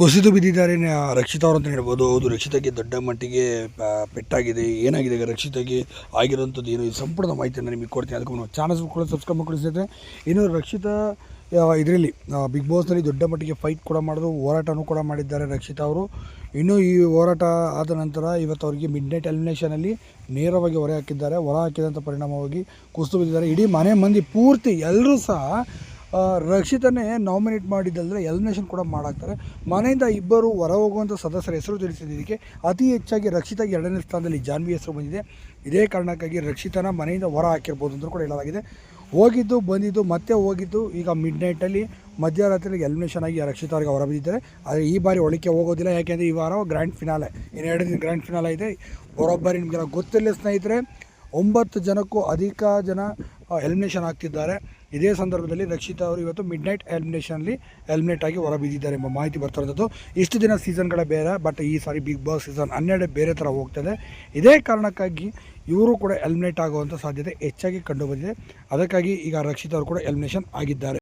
ಕುಸಿದು ಬಿದ್ದಿದ್ದಾರೆ ರಕ್ಷಿತ ಅವರು ಅಂತ ಹೇಳ್ಬೋದು. ಹೌದು, ರಕ್ಷಿತಾಗೆ ದೊಡ್ಡ ಮಟ್ಟಿಗೆ ಪೆಟ್ಟಾಗಿದೆ. ಏನಾಗಿದೆ ರಕ್ಷಿತಾಗೆ? ಆಗಿರೋಂಥದ್ದು ಏನು? ಈ ಸಂಪೂರ್ಣ ಮಾಹಿತಿಯನ್ನು ನಿಮಗೆ ಕೊಡ್ತೀನಿ. ಅದಕ್ಕೂ ನಾವು ಚಾನಲ್ಸ್ ಕೂಡ ಸಬ್ಸ್ಕ್ರೈಬ್ ಮಾಡ್ಕೊಳ್ಳಿ ಸ್ನೇಹಿತರೆ. ಇನ್ನು ರಕ್ಷಿತಾ ಇದರಲ್ಲಿ ಬಿಗ್ ಬಾಸ್ನಲ್ಲಿ ದೊಡ್ಡ ಮಟ್ಟಿಗೆ ಫೈಟ್ ಕೂಡ ಮಾಡಿದ್ರು ಹೋರಾಟನೂ ಕೂಡ ಮಾಡಿದ್ದಾರೆ ರಕ್ಷಿತಾ ಅವರು. ಇನ್ನು ಈ ಹೋರಾಟ ಆದ ನಂತರ ಇವತ್ತು ಅವರಿಗೆ ಮಿಡ್ ನೈಟ್ ಎಲಿಮಿನೇಷನಲ್ಲಿ ನೇರವಾಗಿ ಹೊರೆ ಹಾಕಿದ್ದಾರೆ. ಹೊರ ಹಾಕಿದಂಥ ಪರಿಣಾಮವಾಗಿ ಕುಸಿದು ಬಿದ್ದಿದ್ದಾರೆ. ಇಡೀ ಮನೆ ಮಂದಿ ಪೂರ್ತಿ ಎಲ್ಲರೂ ಸಹ ರಕ್ಷಿತನೇ ನಾಮಿನೇಟ್ ಮಾಡಿದ್ದಲ್ಲದೆ ಎಲಿಮಿನೇಷನ್ ಕೂಡ ಮಾಡಾಕ್ತಾರೆ. ಮನೆಯಿಂದ ಇಬ್ಬರು ಹೊರ ಹೋಗುವಂಥ ಸದಸ್ಯರ ಹೆಸರು ತಿಳಿಸಿದ್ದಕ್ಕೆ ಅತಿ ಹೆಚ್ಚಾಗಿ ರಕ್ಷಿತಾಗಿ ಎರಡನೇ ಸ್ಥಾನದಲ್ಲಿ ಜಾನ್ವಿ ಹೆಸರು ಬಂದಿದೆ. ಇದೇ ಕಾರಣಕ್ಕಾಗಿ ರಕ್ಷಿತನ ಮನೆಯಿಂದ ಹೊರ ಹಾಕಿರ್ಬೋದು ಅಂತ ಕೂಡ ಹೇಳಲಾಗಿದೆ. ಹೋಗಿದ್ದು, ಬಂದಿದ್ದು, ಮತ್ತೆ ಹೋಗಿದ್ದು ಈಗ ಮಿಡ್ ನೈಟಲ್ಲಿ ಮಧ್ಯರಾತ್ರಿ ಎಲಿಮಿನೇಷನ್ ಆಗಿ ರಕ್ಷಿತಾರ್ಗೆ ಹೊರ ಬಿದ್ದಿದ್ದಾರೆ. ಆದರೆ ಈ ಬಾರಿ ಒಳಕ್ಕೆ ಹೋಗೋದಿಲ್ಲ. ಯಾಕೆಂದರೆ ಈ ವಾರ ಗ್ರ್ಯಾಂಡ್ ಫಿನಾಲೆ ಇನ್ನು ಎರಡು ದಿನ ಗ್ರ್ಯಾಂಡ್ ಫಿನಾಲೆ ಇದೆ. ಬರೋಬ್ಬರಿ ನಿಮಗೆಲ್ಲ ಗೊತ್ತಿಲ್ಲ ಸ್ನೇಹಿತರೆ. ಒಂಬತ್ತು ಜನಕ್ಕೂ ಅಧಿಕ ಜನ ಎಲಿಮಿನೇಷನ್ ಆಗ್ತಿದ್ದಾರೆ. ಇದೇ ಸಂದರ್ಭದಲ್ಲಿ ರಕ್ಷಿತಾ ಅವರು ಇವತ್ತು ಮಿಡ್ ನೈಟ್ ಎಲಿಮಿನೇಷನಲ್ಲಿ ಎಲಿಮಿನೇಟ್ ಆಗಿ ಹೊರಬಿದ್ದಿದ್ದಾರೆ ಎಂಬ ಮಾಹಿತಿ ಬರ್ತಿರೋದು ಇಷ್ಟು ದಿನ ಸೀಸನ್ಗಳ ಬೇರೆ ಬಟ್ ಈ ಸಾರಿ ಬಿಗ್ ಬಾಸ್ ಸೀಸನ್ ಹನ್ನೆರಡು ಬೇರೆ ಥರ ಹೋಗ್ತದೆ ಇದೇ. ಕಾರಣಕ್ಕಾಗಿ ಇವರು ಕೂಡ ಎಲಿಮಿನೇಟ್ ಆಗುವಂಥ ಸಾಧ್ಯತೆ ಹೆಚ್ಚಾಗಿ ಕಂಡುಬಂದಿದೆ ಅದಕ್ಕಾಗಿ ಈಗ ರಕ್ಷಿತ್ ಅವರು ಕೂಡ ಎಲಿಮಿನೇಷನ್ ಆಗಿದ್ದಾರೆ.